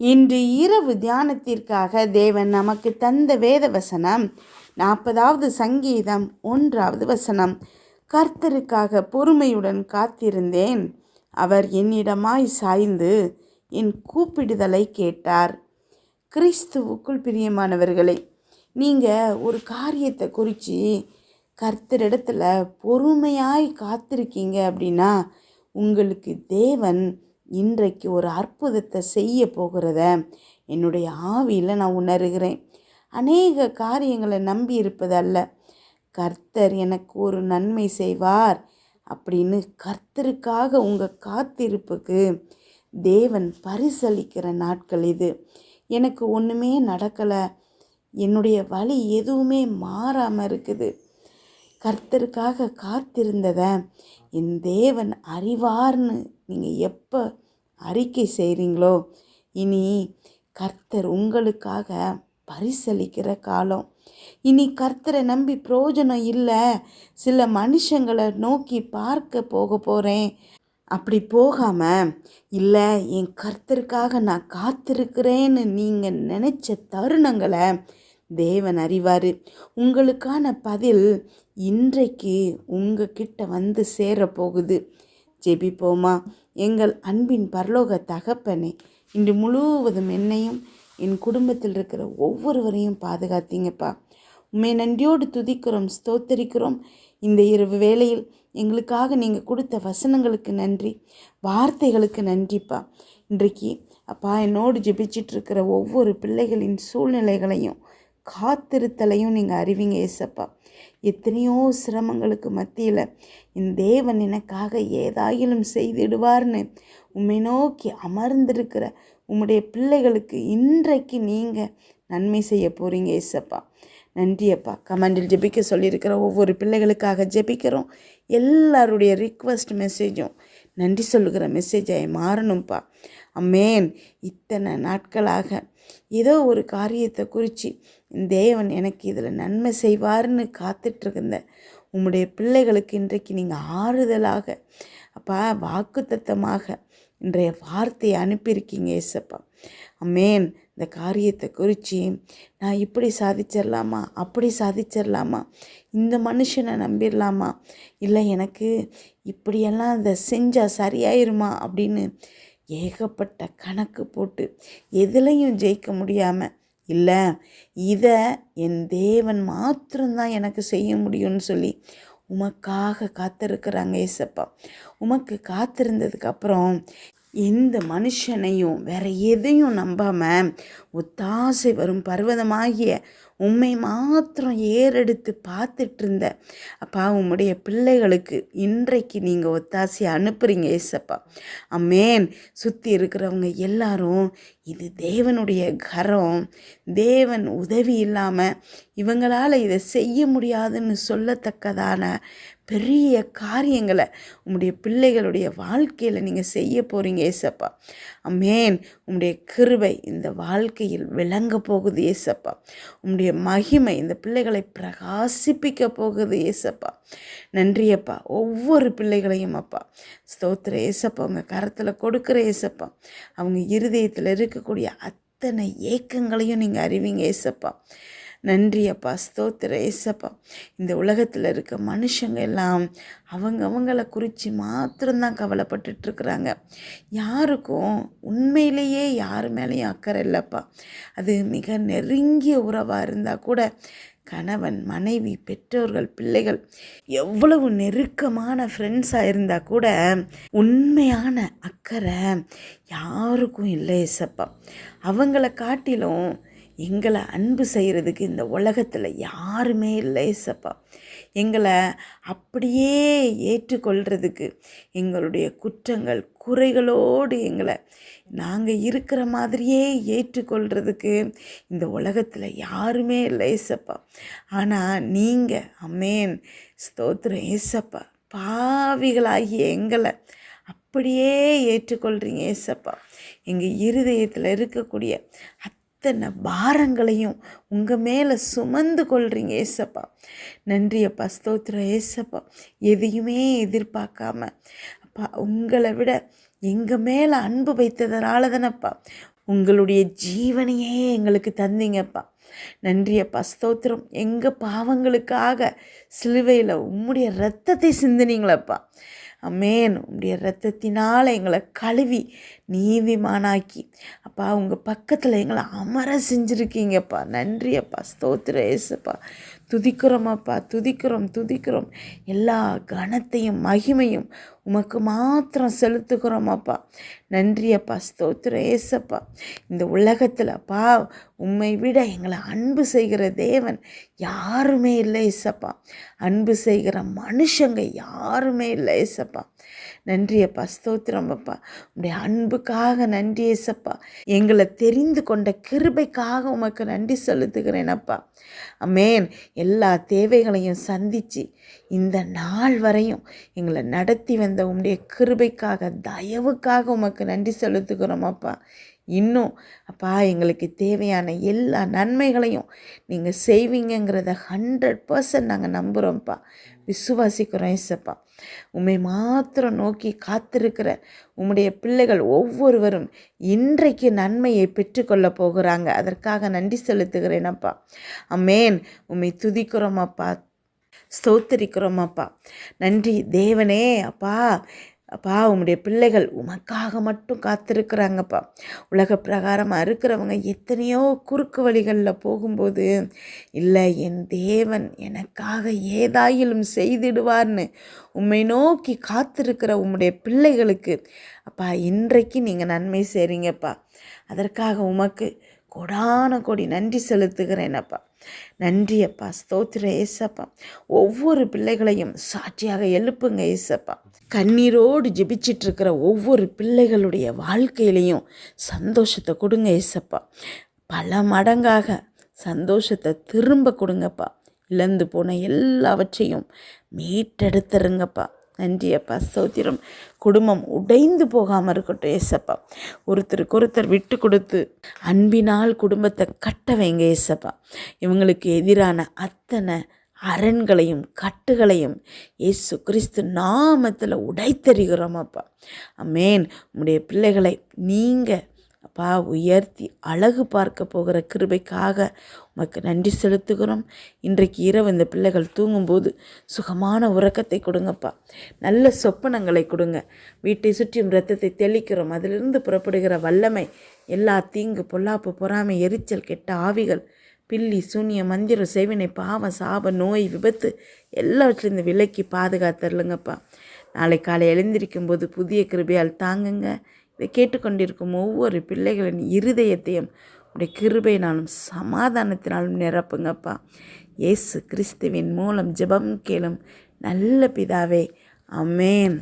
இன்று இரவு தியானத்திற்காக தேவன் நமக்கு தந்த வேத வசனம் நாற்பதாவது சங்கீதம் ஒன்றாவது வசனம். கர்த்தருக்காக பொறுமையுடன் காத்திருந்தேன். அவர் என்னிடமாய் சாய்ந்து என் கூப்பிடுதலை கேட்டார். கிறிஸ்துவுக்குள் பிரியமானவர்களே நீங்கள் ஒரு காரியத்தை குறித்து கர்த்தரிடத்துல பொறுமையாய் காத்திருக்கீங்க அப்படின்னா உங்களுக்கு தேவன் இன்றைக்கு ஒரு அற்புதத்தை செய்ய போகிறத என்னுடைய ஆவியில் நான் உணர்கிறேன். அநேக காரியங்களை நம்பி இருப்பதல்ல கர்த்தர் எனக்கு ஒரு நன்மை செய்வார் அப்படின்னு கர்த்தருக்காக உங்கள் காத்திருப்புக்கு தேவன் பரிசளிக்கிற நாட்கள் இது. எனக்கு ஒன்றுமே நடக்கலை. என்னுடைய வழி எதுவுமே மாறாமல் இருக்குது. கர்த்தருக்காக காத்திருந்ததை என் தேவன் அறிவார்னு நீங்கள் எப்போ அறிக்கை செய்கிறீங்களோ இனி கர்த்தர் உங்களுக்காக பரிசளிக்கிற காலம். இனி கர்த்தரை நம்பி பிரயோஜனம் இல்லை. சில மனுஷங்களை நோக்கி பார்க்க போக போகிறேன் அப்படி போகாமல் இல்லை என் கர்த்தருக்காக நான் காத்திருக்கிறேன்னு நீங்கள் நினச்ச தருணங்களை தேவன் அறிவார். உங்களுக்கான பதில் இன்றைக்கு உங்ககிட்ட வந்து சேரப்போகுது. ஜெபிப்போமா? எங்கள் அன்பின் பரலோக தகப்பனே இன்று முழுவதும் என்னையும் என் குடும்பத்தில் இருக்கிற ஒவ்வொருவரையும் பாதுகாத்தீங்கப்பா. உண்மை நன்றியோடு துதிக்கிறோம் ஸ்தோத்தரிக்கிறோம். இந்த இரவு வேளையில் எங்களுக்காக நீங்கள் கொடுத்த வசனங்களுக்கு நன்றி வார்த்தைகளுக்கு நன்றிப்பா. இன்றைக்கு அப்பா என்னோடு ஜெபிச்சிட்ருக்கிற ஒவ்வொரு பிள்ளைகளின் சூழ்நிலைகளையும் காத்திருத்தலையும் நீங்கள் அறிவிங்க ஏசப்பா. எத்தனையோ சிரமங்களுக்கு மத்தியில் என் தேவன் எனக்காக ஏதாயிலும் செய்திடுவார்னு உம்மை நோக்கி அமர்ந்திருக்கிற உம்முடைய பிள்ளைகளுக்கு இன்றைக்கு நீங்கள் நன்மை செய்ய போகிறீங்க ஏசப்பா. நன்றியப்பா கமெண்டில் ஜெபிக்க சொல்லியிருக்கிற ஒவ்வொரு பிள்ளைகளுக்காக ஜெபிக்கிறோம். எல்லாருடைய ரிக்வஸ்ட் மெசேஜும் நன்றி சொல்லுகிற மெசேஜாய் மாறணும்ப்பா அம்மேன். இத்தனை நாட்களாக ஏதோ ஒரு காரியத்தை குறித்து தேவன் எனக்கு இதில் நன்மை செய்வார்னு காத்துட்ருக்குந்த உம்முடைய பிள்ளைகளுக்கு இன்றைக்கு நீங்கள் ஆறுதலாக அப்பா வாக்குத்தத்தமாக இன்றைய வார்த்தையை அனுப்பியிருக்கீங்க ஏசப்பா. அம்மேன். இந்த காரியத்தை குறித்து நான் இப்படி சாதிச்சிடலாமா அப்படி சாதிச்சிடலாமா இந்த மனுஷனை நம்பிடலாமா இல்லை எனக்கு இப்படியெல்லாம் இதை செஞ்சால் சரியாயிருமா அப்படின்னு ஏகப்பட்ட கணக்கு போட்டு எதுலையும் ஜெயிக்க முடியாமல் இல்லை இதை என் தேவன் மாத்திரம்தான் எனக்கு செய்ய முடியும்னு சொல்லி உமக்காக காத்திருக்கிறாங்க ஏசப்பா. உமக்கு காத்திருந்ததுக்கப்புறம் எந்த மனுஷனையும் வேற எதையும் நம்பாமல் ஒத்தாசை வரும் பர்வதமாகிய உண்மை மாத்திரம் ஏறெடுத்து பார்த்துட்டு இருந்த அப்பா உம்முடைய பிள்ளைகளுக்கு இன்றைக்கு நீங்கள் ஒத்தாசையை அனுப்புகிறீங்க ஏசப்பா. அம்மேன். சுற்றி இருக்கிறவங்க எல்லாரும் இது தேவனுடைய கரம் தேவன் உதவி இல்லாமல் இவங்களால் இதை செய்ய முடியாதுன்னு சொல்லத்தக்கதான பெரிய காரியங்களை உங்களுடைய பிள்ளைகளுடைய வாழ்க்கையில் நீங்கள் செய்ய போகிறீங்க ஏசப்பா. அம்மேன் உங்களுடைய கிருபை இந்த வாழ்க்கையில் விளங்க போகுது ஏசப்பா. உங்களுடைய மகிமை இந்த பிள்ளைகளை பிரகாசிப்பிக்க போகுது ஏசப்பா. நன்றியப்பா ஒவ்வொரு பிள்ளைகளையும் அப்பா. ஸ்தோத்திர ஏசப்பா. உங்கள் கரத்தில் கொடுக்குற ஏசப்பா. அவங்க இருதயத்தில் இருக்கக்கூடிய அத்தனை ஏக்கங்களையும் நீங்கள் அறிவிங்க ஏசப்பா. நன்றி அப்பா ஸ்தோத்திர ஏசப்பா இந்த உலகத்தில் இருக்க மனுஷங்க எல்லாம் அவங்க அவங்கள குறித்து மாத்திரம்தான் கவலைப்பட்டுட்ருக்குறாங்க. யாருக்கும் உண்மையிலேயே யார் மேலேயும் அக்கறை இல்லைப்பா. அது மிக நெருங்கிய உறவாக இருந்தால் கூட கணவன் மனைவி பெற்றோர்கள் பிள்ளைகள் எவ்வளவு நெருக்கமான ஃப்ரெண்ட்ஸாக இருந்தால் கூட உண்மையான அக்கறை யாருக்கும் இல்லை ஏசப்பா அவங்கள காட்டிலும் எங்களை அன்பு செய்கிறதுக்கு இந்த உலகத்தில் யாருமே இல்லை ஏசப்பா எங்களை அப்படியே ஏற்றுக்கொள்கிறதுக்கு எங்களுடைய குற்றங்கள் குறைகளோடு எங்களை நாங்கள் இருக்கிற மாதிரியே ஏற்றுக்கொள்கிறதுக்கு இந்த உலகத்தில் யாருமே இல்லை ஏசப்பா ஆனால் நீங்கள் அமேன் ஸ்தோத்திரம் ஏசப்பா பாவிகளாகிய எங்களை அப்படியே ஏற்றுக்கொள்கிறீங்க ஏசப்பா. எங்கள் இருதயத்தில் இருக்கக்கூடிய அத்தனை பாரங்களையும் உங்கள் மேலே சுமந்து கொள்கிறீங்க ஏசப்பா. நன்றி அப்பா ஸ்தோத்திரம். ஏசப்பா எதையுமே எதிர்பார்க்காம அப்பா உங்களை விட எங்கள் மேலே அன்பு வைத்ததனால தானப்பா உங்களுடைய ஜீவனையே எங்களுக்கு தந்தீங்கப்பா. நன்றி அப்பா ஸ்தோத்திரம். எங்கள் பாவங்களுக்காக சிலுவையில் உம்முடைய ரத்தத்தை சிந்தினீங்களப்பா. அம்மேன் உம்முடைய ரத்தத்தினால் எங்களை கழுவி நீதிமானாக்கி. அப்பா உங்கள் பக்கத்தில் எங்களை அமர செஞ்சுருக்கீங்கப்பா. நன்றி அப்பா ஸ்தோத்திர ஏசப்பா துதிக்கிறோமப்பா துதிக்கிறோம் துதிக்கிறோம். எல்லா கனத்தையும் மகிமையும் உமக்கு மாத்திரம் செலுத்துகிறோமப்பா. நன்றி அப்பா ஸ்தோத்திர ஏசப்பா இந்த உலகத்தில் அப்பா உம்மை விட எங்களை அன்பு செய்கிற தேவன் யாருமே இல்லை ஏசப்பா. அன்பு செய்கிற மனுஷங்க யாருமே இல்லை ஏசப்பா. நன்றி அப்பா ஸ்தோத்திரம் அப்பா உடைய அன்புக்காக நன்றி ஏசப்பா. எங்களை தெரிந்து கொண்ட கிருபைக்காக உமக்கு நன்றி செலுத்துகிறேன் அப்பா அமேன். எல்லா தேவைகளையும் சந்தித்து இந்த நாள் வரையும் எங்களை நடத்தி வந்த உம்முடைய கிருபைக்காக தயவுக்காக உமக்கு நன்றி செலுத்துகிறோம் அப்பா. இன்னும் அப்பா எங்களுக்கு தேவையான எல்லா நன்மைகளையும் நீங்கள் செய்வீங்கங்கிறத ஹண்ட்ரட் பர்சன்ட் நாங்கள் நம்புகிறோம்ப்பா விசுவாசிக்கிறோம் இசப்பா உம்மை மாத்திரம் நோக்கி காத்திருக்கிற உம்முடைய பிள்ளைகள் ஒவ்வொருவரும் இன்றைக்கு நன்மையை பெற்றுக்கொள்ள போகிறாங்க. அதற்காக நன்றி செலுத்துகிறேனப்பா அம்மேன் உம்மை துதிக்கிறோம் அப்பா. ஸ்தோத்தரிக்கிறோம் அப்பா நன்றி. தேவனே அப்பா அப்பா உங்களுடைய பிள்ளைகள் உமக்காக மட்டும் காத்திருக்கிறாங்கப்பா. உலக பிரகாரமாக இருக்கிறவங்க எத்தனையோ குறுக்கு வழிகளில் போகும்போது இல்லை என் தேவன் எனக்காக ஏதாயிலும் செய்திடுவார்னு உண்மை நோக்கி காத்திருக்கிற உம்முடைய பிள்ளைகளுக்கு அப்பா இன்றைக்கு நீங்கள் நன்மை செய்கிறீங்கப்பா அதற்காக உமக்கு கொடான கொடி நன்றி செலுத்துகிறேன் அப்பா நன்றி அப்பா ஸ்தோத்திர ஏசப்பா. ஒவ்வொரு பிள்ளைகளையும் சாட்சியாக எழுப்புங்க ஏசப்பா. கண்ணீரோடு ஜெபிச்சிட்ருக்கிற ஒவ்வொரு பிள்ளைகளுடைய வாழ்க்கையிலையும் சந்தோஷத்தை கொடுங்க ஏசப்பா. பல மடங்காக சந்தோஷத்தை திரும்ப கொடுங்கப்பா. இழந்து போன எல்லாவற்றையும் மீட்டெடுத்துருங்கப்பா. நன்றி அப்பா. குடும்பம் உடைந்து போகாமல் இருக்கட்டும் ஏசப்பா. ஒருத்தருக்கு ஒருத்தர் விட்டு கொடுத்து அன்பினால் குடும்பத்தை கட்ட வைங்க ஏசப்பா. இவங்களுக்கு எதிரான அத்தனை அரண்களையும் கட்டுகளையும் இயேசு கிறிஸ்து நாமத்தில் உடைத்தறிகிறோம் அப்பா. அமேன் உங்களுடைய பிள்ளைகளை நீங்கள் அப்பா உயர்த்தி அழகு பார்க்க போகிற கிருபைக்காக உமக்கு நன்றி செலுத்துகிறோம். இன்றைக்கு இரவு இந்த பிள்ளைகள் தூங்கும்போது சுகமான உறக்கத்தை கொடுங்கப்பா. நல்ல சொப்பனங்களை கொடுங்க. வீட்டை சுற்றியும் ரத்தத்தை தெளிக்கிறோம். அதிலிருந்து புறப்படுகிற வல்லமை எல்லா தீங்கு பொல்லாப்பு பொறாமை எரிச்சல் கெட்ட ஆவிகள் பில்லி சூன்ய மந்திரம் செவினை பாவம் சாப நோய் விபத்து எல்லாவற்றிலிருந்து விலக்கி பாதுகாத்துருலுங்கப்பா நாளை காலை எழுந்திருக்கும் போது புதிய கிருபையால் தாங்குங்க. இதை கேட்டுக்கொண்டிருக்கும் ஒவ்வொரு பிள்ளைகளின் இருதயத்தையும் உடைய கிருபையினாலும் சமாதானத்தினாலும் நிரப்புங்கப்பா. இயேசு கிறிஸ்துவின் மூலம் ஜெபம் கேளும் நல்ல பிதாவே அமேன்